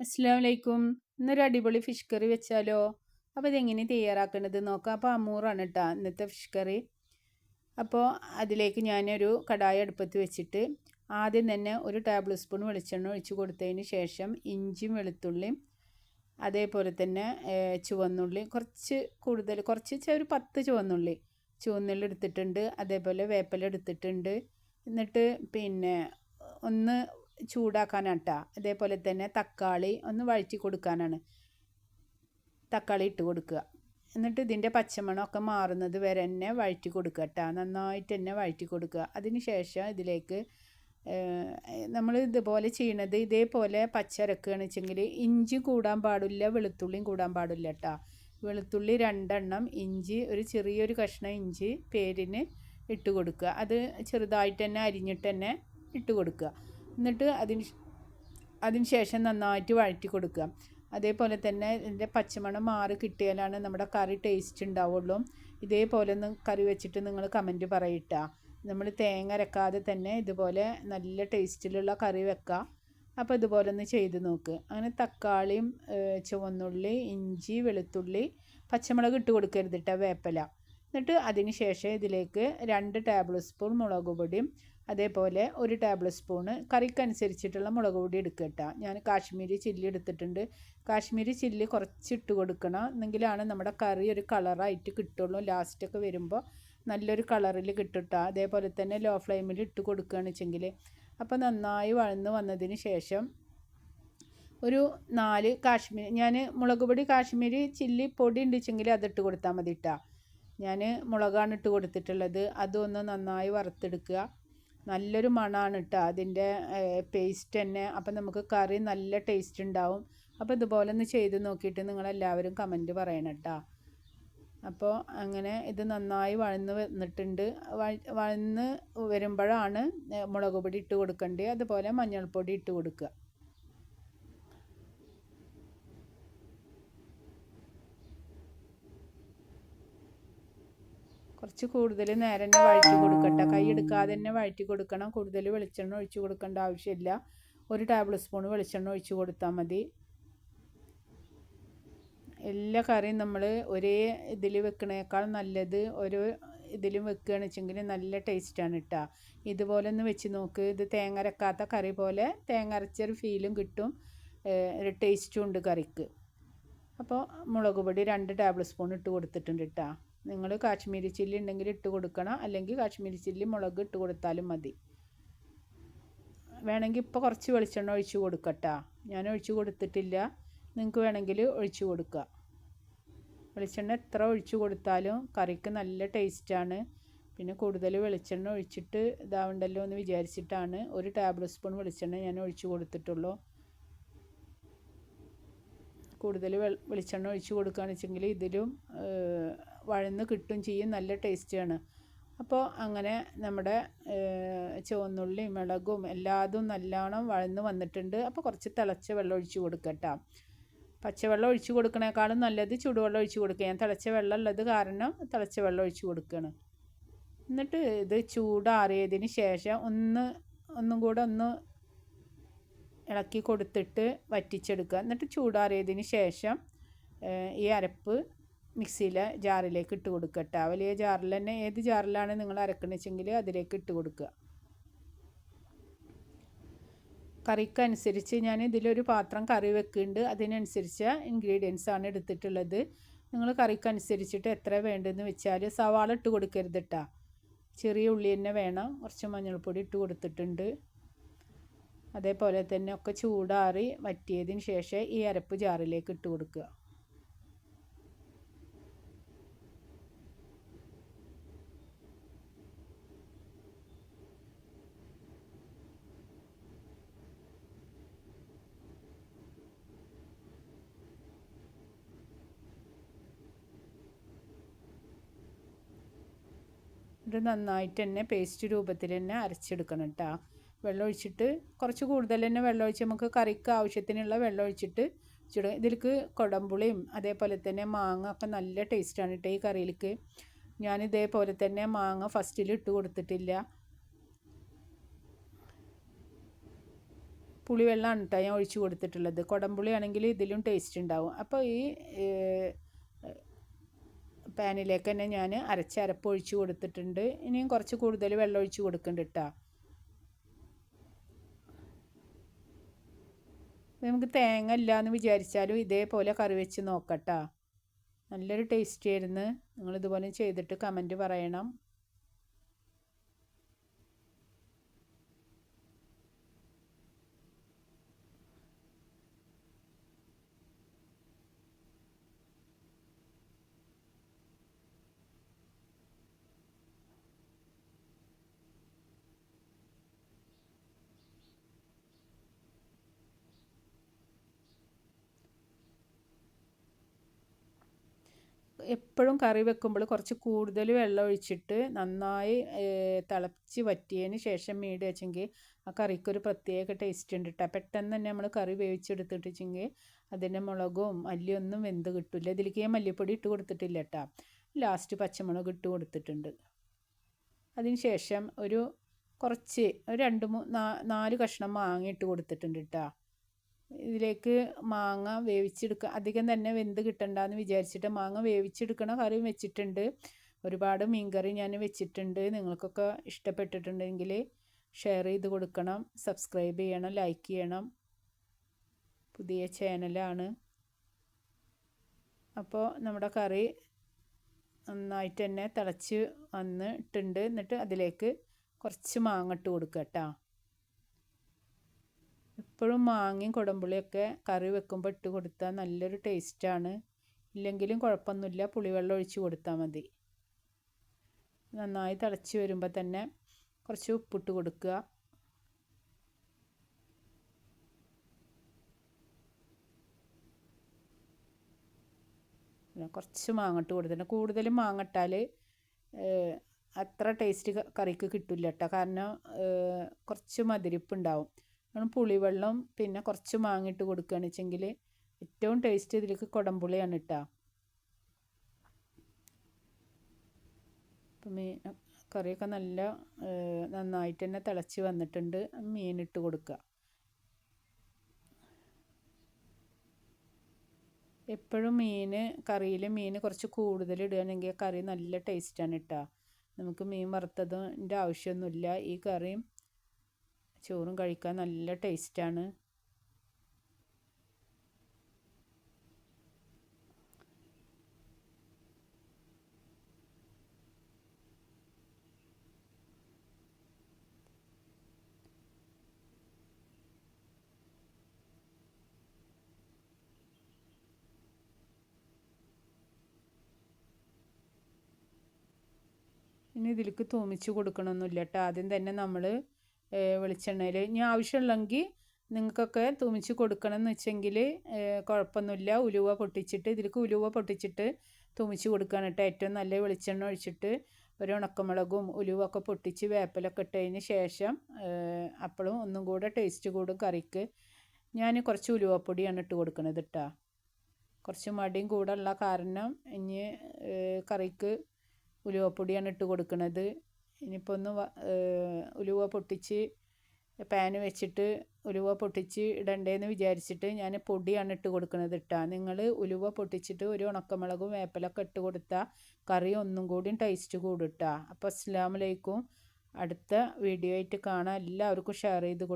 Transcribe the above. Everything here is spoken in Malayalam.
അസ്സാം വലൈക്കും ഇന്നൊരു അടിപൊളി ഫിഷ് കറി വെച്ചാലോ? അപ്പോൾ ഇതെങ്ങനെ തയ്യാറാക്കേണ്ടത് നോക്കാം. അപ്പോൾ അമൂറാണ് കേട്ടോ ഇന്നത്തെ ഫിഷ് കറി അപ്പോൾ അതിലേക്ക് ഞാനൊരു കടായി അടുപ്പത്ത് വെച്ചിട്ട് ആദ്യം തന്നെ ഒരു ടേബിൾ സ്പൂൺ വെളിച്ചെണ്ണ ഒഴിച്ച് കൊടുത്തതിന് ശേഷം ഇഞ്ചിയും വെളുത്തുള്ളിയും അതേപോലെ തന്നെ ചുവന്നുള്ളി കുറച്ച് കൂടുതൽ കുറച്ച് ഒരു പത്ത് ചുവന്നുള്ളി ചുവന്നുള്ളി എടുത്തിട്ടുണ്ട്. അതേപോലെ വേപ്പല എടുത്തിട്ടുണ്ട്. എന്നിട്ട് പിന്നെ ഒന്ന് ചൂടാക്കാനാട്ടാ. അതേപോലെ തന്നെ തക്കാളി ഒന്ന് വഴറ്റി കൊടുക്കാനാണ്. തക്കാളി ഇട്ട് കൊടുക്കുക. എന്നിട്ട് ഇതിന്റെ പച്ചമണമൊക്കെ മാറുന്നത് വരെ തന്നെ വഴറ്റി കൊടുക്കുക കേട്ടോ. നന്നായിട്ട് തന്നെ വഴറ്റി കൊടുക്കുക. അതിന് ശേഷം ഇതിലേക്ക് നമ്മൾ ഇതുപോലെ ചെയ്യണത് ഇതേപോലെ പച്ചരക്കുകയാണ് വെച്ചെങ്കിൽ ഇഞ്ചി കൂടാൻ പാടില്ല വെളുത്തുള്ളിയും കൂടാൻ പാടില്ല കേട്ടോ. വെളുത്തുള്ളി രണ്ടെണ്ണം ഇഞ്ചി ഒരു ചെറിയൊരു കഷ്ണം ഇഞ്ചി പേരിന് ഇട്ട് കൊടുക്കുക. അത് ചെറുതായിട്ട് തന്നെ അരിഞ്ഞിട്ട് തന്നെ ഇട്ട് കൊടുക്കുക. എന്നിട്ട് അതിന് അതിന് ശേഷം നന്നായിട്ട് വഴറ്റി കൊടുക്കുക. അതേപോലെ തന്നെ ഇതിന്റെ പച്ചമണം മാറി കിട്ടിയാലാണ് നമ്മുടെ കറി ടേസ്റ്റ് ഉണ്ടാവുള്ളൂ. ഇതേപോലെ ഒന്ന് കറി വെച്ചിട്ട് നിങ്ങൾ കമന്റ് പറയിട്ട. നമ്മൾ തേങ്ങ അരക്കാതെ തന്നെ ഇതുപോലെ നല്ല ടേസ്റ്റിലുള്ള കറി വെക്കുക അപ്പോൾ ഇതുപോലെ ഒന്ന് ചെയ്ത് നോക്ക്. അങ്ങനെ തക്കാളിയും ചുവന്നുള്ളി ഇഞ്ചി വെളുത്തുള്ളി പച്ചമുളക് ഇട്ട് കൊടുക്കരുത് കേട്ടോ വേപ്പല. എന്നിട്ട് അതിന് ശേഷം ഇതിലേക്ക് രണ്ട് ടേബിൾ സ്പൂൺ മുളക് പൊടിയും അതേപോലെ ഒരു ടേബിൾ സ്പൂണ് കറിക്കനുസരിച്ചിട്ടുള്ള മുളക് പൊടി എടുക്കുക കേട്ടോ ഞാൻ കാശ്മീരി ചില്ലി എടുത്തിട്ടുണ്ട്. കാശ്മീരി ചില്ലി കുറച്ചിട്ട് കൊടുക്കണം. എന്നെങ്കിലാണ് നമ്മുടെ കറി ഒരു കളറായിട്ട് കിട്ടുള്ളൂ. ലാസ്റ്റൊക്കെ വരുമ്പോൾ നല്ലൊരു കളറിൽ കിട്ടുട്ടോ അതേപോലെ തന്നെ ലോ ഫ്ലെയിമിൽ ഇട്ട് കൊടുക്കുകയാണ് വെച്ചെങ്കിൽ. അപ്പോൾ നന്നായി വഴന്ന് വന്നതിന് ശേഷം ഒരു നാല് കാശ്മീരി ഞാൻ മുളക് പൊടി കാശ്മീരി ചില്ലി പൊടി ഉണ്ടെച്ചെങ്കിൽ അതിട്ട് കൊടുത്താൽ മതി കേട്ടോ ഞാൻ മുളകാണ് ഇട്ട് കൊടുത്തിട്ടുള്ളത്. അതൊന്ന് നന്നായി വറുത്തെടുക്കുക. നല്ലൊരു മണമാണ് കേട്ടോ അതിന്റെ പേസ്റ്റ് തന്നെ. അപ്പം നമുക്ക് കറി നല്ല ടേസ്റ്റ് ഉണ്ടാവും. അപ്പോൾ ഇതുപോലെ ഒന്ന് ചെയ്ത് നോക്കിയിട്ട് നിങ്ങളെല്ലാവരും കമന്റ് പറയണം കേട്ടോ അപ്പോൾ അങ്ങനെ ഇത് നന്നായി വഴന്ന് വന്നിട്ടുണ്ട്. വഴന്ന് വരുമ്പോഴാണ് മുളക് പൊടി ഇട്ട് കൊടുക്കേണ്ടത് അതുപോലെ മഞ്ഞൾപ്പൊടി ഇട്ട് കൊടുക്കുക. കുറച്ച് കൂടുതൽ നേരം തന്നെ വഴറ്റി കൊടുക്കട്ടെ. കൈ എടുക്കാതെ തന്നെ വഴറ്റി കൊടുക്കണം. കൂടുതൽ വെളിച്ചെണ്ണ ഒഴിച്ച് കൊടുക്കേണ്ട ആവശ്യമില്ല. ഒരു ടേബിൾ സ്പൂൺ വെളിച്ചെണ്ണ ഒഴിച്ച് കൊടുത്താൽ മതി. എല്ലാ കറിയും നമ്മൾ ഒരേ ഇതിൽ വെക്കണേക്കാൾ നല്ലത് ഒരു ഇതിലും വെക്കുകയാണ് വെച്ചെങ്കിൽ നല്ല ടേസ്റ്റാണ് കേട്ടോ ഇതുപോലെ ഒന്ന് വെച്ച് നോക്ക്. ഇത് തേങ്ങരക്കാത്ത കറി പോലെ തേങ്ങരച്ചൊരു ഫീലും കിട്ടും. ഒരു ടേസ്റ്റും ഉണ്ട് കറിക്ക്. അപ്പോൾ മുളക് പൊടി രണ്ട് ടേബിൾ സ്പൂൺ ഇട്ട് കൊടുത്തിട്ടുണ്ട് കേട്ടോ നിങ്ങൾ കാശ്മീരി ചില്ലി ഉണ്ടെങ്കിൽ ഇട്ട് കൊടുക്കണം. അല്ലെങ്കിൽ കാശ്മീരി ചില്ലി മുളക് ഇട്ട് കൊടുത്താലും മതി. വേണമെങ്കിൽ ഇപ്പോൾ കുറച്ച് വെളിച്ചെണ്ണ ഒഴിച്ച് കൊടുക്കട്ടാ. ഞാൻ ഒഴിച്ച് കൊടുത്തിട്ടില്ല. നിങ്ങൾക്ക് വേണമെങ്കിൽ ഒഴിച്ച് കൊടുക്കുക. വെളിച്ചെണ്ണ എത്ര ഒഴിച്ച് കൊടുത്താലും കറിക്ക് നല്ല ടേസ്റ്റാണ് പിന്നെ കൂടുതൽ വെളിച്ചെണ്ണ ഒഴിച്ചിട്ട് ഇതാവണ്ടല്ലോ എന്ന് വിചാരിച്ചിട്ടാണ് ഒരു ടേബിൾ സ്പൂൺ വെളിച്ചെണ്ണ ഞാൻ ഒഴിച്ച് കൊടുത്തിട്ടുള്ളൂ. കൂടുതൽ വെളിച്ചെണ്ണ ഒഴിച്ച് കൊടുക്കുകയാണെന്ന് വെച്ചെങ്കിൽ ഇതിലും വഴന്ന് കിട്ടും ചെയ്യും. നല്ല ടേസ്റ്റിയാണ് അപ്പോൾ അങ്ങനെ നമ്മുടെ ചുവന്നുള്ളിയും മുളകും എല്ലാതും നല്ലോണം വഴന്ന് വന്നിട്ടുണ്ട്. അപ്പോൾ കുറച്ച് തിളച്ച വെള്ളം ഒഴിച്ച് കൊടുക്കട്ടോ. പച്ചവെള്ളം ഒഴിച്ച് കൊടുക്കണേക്കാളും നല്ലത് ചൂടുവെള്ളം ഒഴിച്ച് കൊടുക്കുക. ഞാൻ തിളച്ച വെള്ളം ഉള്ളത് കാരണം തിളച്ച വെള്ളം ഒഴിച്ച് കൊടുക്കുകയാണ് എന്നിട്ട് ഇത് ചൂടാറിയതിന് ശേഷം ഒന്ന് ഒന്നും കൂടെ ഒന്ന് ഇളക്കി കൊടുത്തിട്ട് വറ്റിച്ചെടുക്കുക. എന്നിട്ട് ചൂടാറിയതിന് ശേഷം ഈ അരപ്പ് മിക്സിയിലെ ജാറിലേക്ക് ഇട്ട് കൊടുക്കുക വലിയ ജാറിൽ തന്നെ ഏത് ജാറിലാണ് നിങ്ങൾ അരക്കണിച്ചെങ്കിൽ അതിലേക്ക് ഇട്ട് കൊടുക്കുക. കറിക്കനുസരിച്ച് ഞാൻ ഇതിലൊരു പാത്രം കറി വെക്കുന്നുണ്ട്. അതിനനുസരിച്ച് ഇൻഗ്രീഡിയൻസ് ആണ് എടുത്തിട്ടുള്ളത്. നിങ്ങൾ കറിക്കനുസരിച്ചിട്ട് എത്ര വേണ്ടതെന്ന് വെച്ചാൽ സവാള ഇട്ട് കൊടുക്കരുത് കേട്ടോ ചെറിയ ഉള്ളി തന്നെ വേണം. കുറച്ച് മഞ്ഞൾപ്പൊടി ഇട്ട് കൊടുത്തിട്ടുണ്ട്. അതേപോലെ തന്നെ ഒക്കെ ചൂടാറി വറ്റിയതിന് ശേഷം ഈ അരപ്പ് ജാറിലേക്ക് ഇട്ട് കൊടുക്കുക. ഇത് നന്നായിട്ട് തന്നെ പേസ്റ്റ് രൂപത്തിൽ തന്നെ അരച്ചെടുക്കണം കേട്ടോ വെള്ളമൊഴിച്ചിട്ട് കുറച്ച് കൂടുതൽ തന്നെ വെള്ളമൊഴിച്ച് നമുക്ക് കറിക്ക് ആവശ്യത്തിനുള്ള വെള്ളമൊഴിച്ചിട്ട് ചുടുക ഇതിലേക്ക് കുടമ്പുളിയും അതേപോലെ തന്നെ മാങ്ങ ഒക്കെ നല്ല ടേസ്റ്റാണ് കേട്ടോ ഈ കറിയിലേക്ക്. ഞാൻ ഇതേപോലെ തന്നെ മാങ്ങ ഫസ്റ്റിൽ ഇട്ട് കൊടുത്തിട്ടില്ല. പുളിവെള്ളമാണ് കേട്ടോ ഞാൻ ഒഴിച്ച് കൊടുത്തിട്ടുള്ളത്. കുടംപുളി ഇതിലും ടേസ്റ്റ് ഉണ്ടാവും. അപ്പോൾ ഈ പാനിലേക്ക് തന്നെ ഞാൻ അരച്ച അരപ്പ് ഒഴിച്ച് കൊടുത്തിട്ടുണ്ട്. ഇനിയും കുറച്ച് കൂടുതൽ വെള്ളം ഒഴിച്ച് കൊടുക്കുന്നുണ്ട് കേട്ടോ നമുക്ക് തേങ്ങ ഇല്ല എന്ന് വിചാരിച്ചാലും ഇതേപോലെ കറി വെച്ച് നോക്കട്ടോ. നല്ലൊരു ടേസ്റ്റ് ആയിരുന്നു. നിങ്ങളിതുപോലെ ചെയ്തിട്ട് കമന്റ് പറയണം. എപ്പോഴും കറി വെക്കുമ്പോൾ കുറച്ച് കൂടുതൽ വെള്ളം ഒഴിച്ചിട്ട് നന്നായി തിളച്ച് വറ്റിയതിന് ശേഷം മീട് വെച്ചെങ്കിൽ ആ കറിക്കൊരു പ്രത്യേക ടേസ്റ്റ് ഉണ്ട് കേട്ടോ പെട്ടെന്ന് തന്നെ നമ്മൾ കറി വേവിച്ചെടുത്തിട്ടെങ്കിൽ അതിന്റെ മുളകും മല്ലിയൊന്നും വെന്ത് കിട്ടില്ല ഇതിലേക്ക് ഞാൻ മല്ലിപ്പൊടി ഇട്ട് കൊടുത്തിട്ടില്ല കേട്ടോ ലാസ്റ്റ് പച്ചമുളക് ഇട്ട് കൊടുത്തിട്ടുണ്ട്. അതിന് ശേഷം ഒരു കുറച്ച് ഒരു രണ്ട് മൂ നാല് കഷ്ണം മാങ്ങ ഇട്ട് കൊടുത്തിട്ടുണ്ട് കേട്ടോ ഇതിലേക്ക് മാങ്ങ വേവിച്ചെടുക്കുക അധികം തന്നെ വെന്ത് കിട്ടണ്ടെന്ന് വിചാരിച്ചിട്ട് മാങ്ങ വേവിച്ചെടുക്കണ കറി വെച്ചിട്ടുണ്ട്. ഒരുപാട് മീൻകറി ഞാൻ വെച്ചിട്ടുണ്ട്. നിങ്ങൾക്കൊക്കെ ഇഷ്ടപ്പെട്ടിട്ടുണ്ടെങ്കിൽ ഷെയർ ചെയ്ത് കൊടുക്കണം സബ്സ്ക്രൈബ് ചെയ്യണം ലൈക്ക് ചെയ്യണം. പുതിയ ചാനലാണ്. അപ്പോൾ നമ്മുടെ കറി നന്നായിട്ട് തന്നെ തിളച്ച് വന്നിട്ടുണ്ട്. എന്നിട്ട് അതിലേക്ക് കുറച്ച് മാങ്ങ ഇട്ട് കൊടുക്കുക കേട്ടോ. എപ്പോഴും മാങ്ങയും കുടമ്പുളിയൊക്കെ കറി വെക്കുമ്പോൾ ഇട്ട് കൊടുത്താൽ നല്ലൊരു ടേസ്റ്റാണ്. ഇല്ലെങ്കിലും കുഴപ്പമൊന്നുമില്ല പുളിവെള്ളം ഒഴിച്ച് കൊടുത്താൽ മതി. നന്നായി തിളച്ച് വരുമ്പോൾ തന്നെ കുറച്ച് ഉപ്പിട്ട് കൊടുക്കുക. കുറച്ച് മാങ്ങട്ട് കൊടുത്തിട്ടുണ്ട്. കൂടുതലും മാങ്ങട്ടാൽ അത്ര ടേസ്റ്റ് കറിക്ക് കിട്ടില്ല കേട്ടോ കാരണം കുറച്ച് കാരണം പുളിവെള്ളം പിന്നെ കുറച്ച് മാങ്ങിട്ട് കൊടുക്കുകയാണ് വെച്ചെങ്കിൽ ഏറ്റവും ടേസ്റ്റ് ഇതിലേക്ക് കുടംപുളിയാണ് കേട്ടോ അപ്പം മീൻ കറിയൊക്കെ നല്ല നന്നായിട്ട് തന്നെ തിളച്ച് വന്നിട്ടുണ്ട്. മീനിട്ട് കൊടുക്കുക എപ്പോഴും മീൻ കറിയിൽ മീൻ കുറച്ച് കൂടുതൽ ഇടുകയാണെങ്കിൽ കറി നല്ല ടേസ്റ്റാണ് കേട്ടോ നമുക്ക് മീൻ വറുത്തതിന്റെ ആവശ്യമൊന്നുമില്ല. ഈ കറിയും ചോറും കഴിക്കാൻ നല്ല ടേസ്റ്റാണ്. ഇനി ഇതിലേക്ക് തൂമിച്ച് കൊടുക്കണമൊന്നുമില്ല കേട്ടോ ആദ്യം തന്നെ നമ്മൾ വെളിച്ചെണ്ണയിൽ ഇനി ആവശ്യമുള്ളെങ്കിൽ നിങ്ങൾക്കൊക്കെ തുമിച്ച് കൊടുക്കണം എന്ന് വെച്ചെങ്കിൽ കുഴപ്പമൊന്നുമില്ല. ഉലുവ പൊട്ടിച്ചിട്ട് ഇതിലേക്ക് ഉലുവ പൊട്ടിച്ചിട്ട് തുമിച്ച് കൊടുക്കുകയാണ് കേട്ടോ. ഏറ്റവും നല്ല വെളിച്ചെണ്ണ ഒഴിച്ചിട്ട് ഒരു ഉണക്കമുളകും ഉലുവൊക്കെ പൊട്ടിച്ച് വേപ്പിലൊക്കെ ഇട്ടതിന് ശേഷം അപ്പോഴും ഒന്നും കൂടെ ടേസ്റ്റ് കൂടും കറിക്ക്. ഞാൻ കുറച്ച് ഉലുവപ്പൊടിയാണ് ഇട്ട് കൊടുക്കുന്നത് കേട്ടോ. കുറച്ച് മടിയും കൂടെ ഉള്ള കാരണം ഇനി കറിക്ക് ഉലുവപ്പൊടിയാണ് ഇട്ട് കൊടുക്കുന്നത് ഇനിയിപ്പോൾ ഒന്ന് ഉലുവ പൊട്ടിച്ച് പാന് വെച്ചിട്ട് ഉലുവ പൊട്ടിച്ച് ഇടണ്ടേന്ന് വിചാരിച്ചിട്ട് ഞാൻ പൊടിയാണ് ഇട്ട് കൊടുക്കുന്നത് ഇട്ടാ. നിങ്ങൾ ഉലുവ പൊട്ടിച്ചിട്ട് ഒരു ഉണക്കമുളകും വേപ്പിലൊക്കെ ഇട്ട് കൊടുത്താൽ കറി ഒന്നും കൂടി ടേസ്റ്റ് കൂടും ഇട്ടാ അപ്പോൾ അസ്സാമലൈക്കും അടുത്ത വീഡിയോ ആയിട്ട് കാണാം. എല്ലാവർക്കും ഷെയർ ചെയ്ത് കൊടുക്കും